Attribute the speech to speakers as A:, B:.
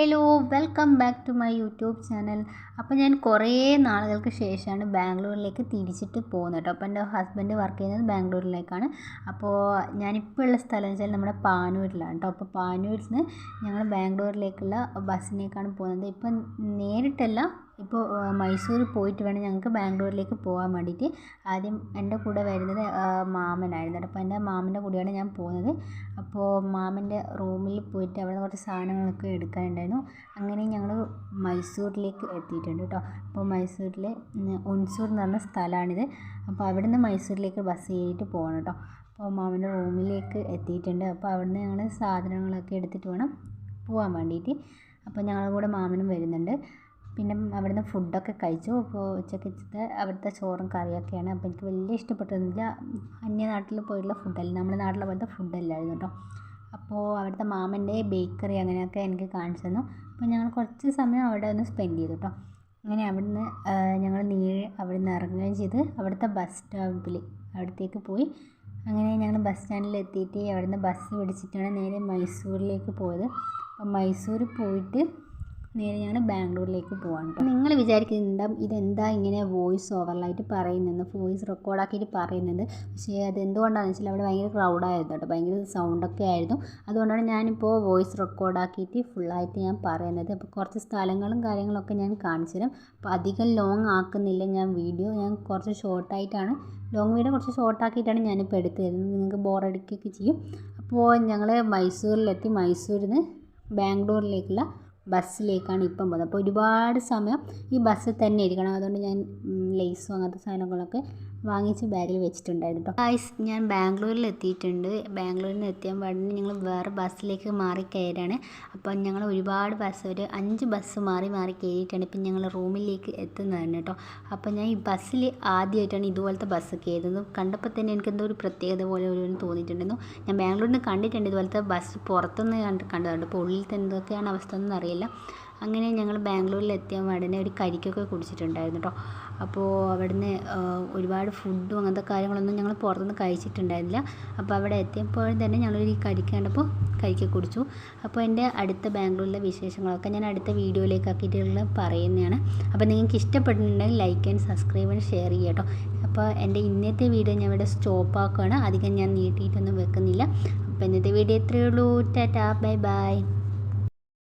A: Hello welcome back to my YouTube channel. അപ്പോൾ ഞാൻ കുറേ നാളുകൾക്ക് ശേഷമാണ് ബാംഗ്ലൂരിലേക്ക് തിരിച്ചിട്ട് പോകുന്നത് കേട്ടോ. അപ്പോൾ എന്റെ ഹസ്ബൻഡ് വർക്ക് ചെയ്യുന്നത് ബാംഗ്ലൂരിലേക്കാണ്. അപ്പോൾ ഞാനിപ്പോൾ ഉള്ള സ്ഥലം എന്ന് വെച്ചാൽ നമ്മുടെ പാനൂരിലാണ് കേട്ടോ. അപ്പോൾ പാനൂരിൽ നിന്ന് ഞങ്ങൾ ബാംഗ്ലൂരിലേക്കുള്ള ബസ്സിനേക്കാണ് പോകുന്നത്. ഇപ്പം നേരിട്ടല്ല ഇപ്പോൾ മൈസൂർ പോയിട്ട് വേണം ഞങ്ങൾക്ക് ബാംഗ്ലൂരിലേക്ക് പോകാൻ വേണ്ടിയിട്ട്. ആദ്യം എന്റെ കൂടെ വരുന്നത് മാമനായിരുന്നു. അപ്പോൾ എന്റെ മാമന്റെ കൂടെയാണ് ഞാൻ പോകുന്നത്. അപ്പോൾ മാമന്റെ റൂമിൽ പോയിട്ട് അവിടെ കുറച്ച് സാധനങ്ങളൊക്കെ എടുക്കാനുണ്ടായിരുന്നു. അങ്ങനെ ഞങ്ങൾ മൈസൂരിലേക്ക് എത്തിയിട്ടുണ്ട് കേട്ടോ. അപ്പോൾ മൈസൂരിലെ ഉൻസൂർ എന്ന് പറഞ്ഞ സ്ഥലമാണിത്. അപ്പോൾ അവിടെ നിന്ന് മൈസൂരിലേക്ക് ബസ് കയറിയിട്ട് പോകണം കേട്ടോ. അപ്പോൾ മാമന്റെ റൂമിലേക്ക് എത്തിയിട്ടുണ്ട്. അപ്പോൾ അവിടുന്ന് ഞങ്ങൾ സാധനങ്ങളൊക്കെ എടുത്തിട്ട് വേണം പോകാൻ വേണ്ടിയിട്ട്. അപ്പോൾ ഞങ്ങളുടെ കൂടെ മാമനും വരുന്നുണ്ട്. പിന്നെ അവിടുന്ന് ഫുഡൊക്കെ കഴിച്ചു. അപ്പോൾ ഉച്ചക്കത്തെ അവിടുത്തെ ചോറും കറിയൊക്കെയാണ്. അപ്പോൾ എനിക്ക് വലിയ ഇഷ്ടപ്പെട്ടൊന്നുമില്ല അന്യനാട്ടിൽ പോയിട്ടുള്ള ഫുഡല്ല. നമ്മുടെ നാട്ടിലെ പോലത്തെ ഫുഡല്ലായിരുന്നു കേട്ടോ. അപ്പോൾ അവിടുത്തെ മാമന്റെ ബേക്കറി അങ്ങനെയൊക്കെ എനിക്ക് കാണിച്ചു തന്നു. അപ്പോൾ ഞങ്ങൾ കുറച്ച് സമയം അവിടെ ഒന്ന് സ്പെൻഡ് ചെയ്തു കേട്ടോ. അങ്ങനെ അവിടുന്ന് ഞങ്ങൾ നേരെ അവിടുന്ന് ഇറങ്ങുകയും ചെയ്ത് അവിടുത്തെ ബസ് സ്റ്റോപ്പിൽ അവിടത്തേക്ക് പോയി. അങ്ങനെ ഞങ്ങൾ ബസ് സ്റ്റാൻഡിൽ എത്തിയിട്ട് അവിടുന്ന് ബസ് പിടിച്ചിട്ടാണ് നേരെ മൈസൂരിലേക്ക് പോയത്. അപ്പോൾ മൈസൂർ പോയിട്ട് നേരെ ഞങ്ങൾ ബാംഗ്ലൂരിലേക്ക് പോകാൻ കേട്ടോ നിങ്ങൾ വിചാരിക്കുന്നുണ്ടാവും ഇതെന്താ ഇങ്ങനെ വോയിസ് ഓവറിലായിട്ട് പറയുന്നത് വോയിസ് റെക്കോർഡാക്കിയിട്ട് പറയുന്നത്? പക്ഷേ അത് എന്തുകൊണ്ടാണെന്ന് വെച്ചാൽ അവിടെ ഭയങ്കര ക്രൗഡായിരുന്നു കേട്ടോ ഭയങ്കര സൗണ്ടൊക്കെ ആയിരുന്നു. അതുകൊണ്ടാണ് ഞാനിപ്പോൾ വോയിസ് റെക്കോർഡാക്കിയിട്ട് ഫുള്ളായിട്ട് ഞാൻ പറയുന്നത്. അപ്പോൾ കുറച്ച് സ്ഥലങ്ങളും കാര്യങ്ങളൊക്കെ ഞാൻ കാണിച്ചു തരാം. അപ്പോൾ അധികം ലോങ് ആക്കുന്നില്ല ഞാൻ വീഡിയോ ഞാൻ കുറച്ച് ഷോർട്ടായിട്ടാണ് ലോങ് വീഡിയോ കുറച്ച് ഷോർട്ടാക്കിയിട്ടാണ് ഞാനിപ്പോൾ എടുത്തു തരുന്നത് നിങ്ങൾക്ക് ബോറടിക്കുകയൊക്കെ ചെയ്യും. അപ്പോൾ ഞങ്ങൾ മൈസൂരിലെത്തി. മൈസൂരിൽ നിന്ന് ബാംഗ്ലൂരിലേക്കുള്ള ബസ്സിലേക്കാണ് ഇപ്പം പോകുന്നത്. അപ്പോൾ ഒരുപാട് സമയം ഈ ബസ്സിൽ തന്നെ ഇരിക്കണം. അതുകൊണ്ട് ഞാൻ ലേസും അങ്ങനത്തെ സാധനങ്ങളൊക്കെ വാങ്ങിച്ച് ബാഗിൽ വെച്ചിട്ടുണ്ടായിരുന്നു കേട്ടോ ഗൈസ് ഞാൻ ബാംഗ്ലൂരിൽ എത്തിയിട്ടുണ്ട് ബാംഗ്ലൂരിൽ നിന്ന് എത്തിയാൽ പാടിന് ഞങ്ങൾ വേറെ ബസ്സിലേക്ക് മാറി കയറാണ്. അപ്പോൾ ഞങ്ങൾ ഒരുപാട് ബസ് ഒരു അഞ്ച് ബസ് മാറി മാറി കയറിയിട്ടാണ് ഇപ്പം ഞങ്ങൾ റൂമിലേക്ക് എത്തുന്നതാണ് കേട്ടോ അപ്പോൾ ഞാൻ ഈ ബസ്സിൽ ആദ്യമായിട്ടാണ് ഇതുപോലത്തെ ബസ് കയറുന്നത്. കണ്ടപ്പോൾ തന്നെ എനിക്ക് എന്തോ ഒരു പ്രത്യേകത പോലെ ഒരു തോന്നിയിട്ടുണ്ടായിരുന്നു. ഞാൻ ബാംഗ്ലൂരിൽ നിന്ന് കണ്ടിട്ടുണ്ട് ഇതുപോലത്തെ ബസ് പുറത്തുനിന്ന് കണ്ട് കണ്ടതുണ്ട് അപ്പോൾ ഉള്ളിലത്തെ എന്തൊക്കെയാണ് അവസ്ഥ എന്നൊന്നും അറിയില്ല. അങ്ങനെ ഞങ്ങൾ ബാംഗ്ലൂരിൽ എത്തിയ ഉടനെ ഒരു കരിക്കൊക്കെ കുടിച്ചിട്ടുണ്ടായിരുന്നു കേട്ടോ അപ്പോൾ അവിടുന്ന് ഒരുപാട് ഫുഡും അങ്ങനത്തെ കാര്യങ്ങളൊന്നും ഞങ്ങൾ പുറത്തുനിന്ന് കഴിച്ചിട്ടുണ്ടായിരുന്നില്ല. അപ്പോൾ അവിടെ എത്തിയപ്പോഴും തന്നെ ഞങ്ങൾ ഞങ്ങളൊരു കരിക്ക് കണ്ടപ്പോൾ കരിക്ക് കുടിച്ചു. അപ്പോൾ എന്റെ അടുത്ത ബാംഗ്ലൂരിലെ വിശേഷങ്ങളൊക്കെ ഞാൻ അടുത്ത വീഡിയോയിലേക്ക് ആക്കിയിട്ടുള്ള പറയുന്നതാണ്. അപ്പോൾ നിങ്ങൾക്ക് ഇഷ്ടപ്പെട്ടിട്ടുണ്ടെങ്കിൽ like and subscribe and share ചെയ്യുക കേട്ടോ അപ്പോൾ എന്റെ ഇന്നത്തെ വീഡിയോ ഞാൻ ഇവിടെ സ്റ്റോപ്പ് ആക്കുകയാണ്. അധികം ഞാൻ നീട്ടിയിട്ടൊന്നും വെക്കുന്നില്ല. അപ്പോൾ ഇന്നത്തെ വീഡിയോ ഇത്രയേ ഉള്ളൂ. ടാറ്റാ. Bye bye.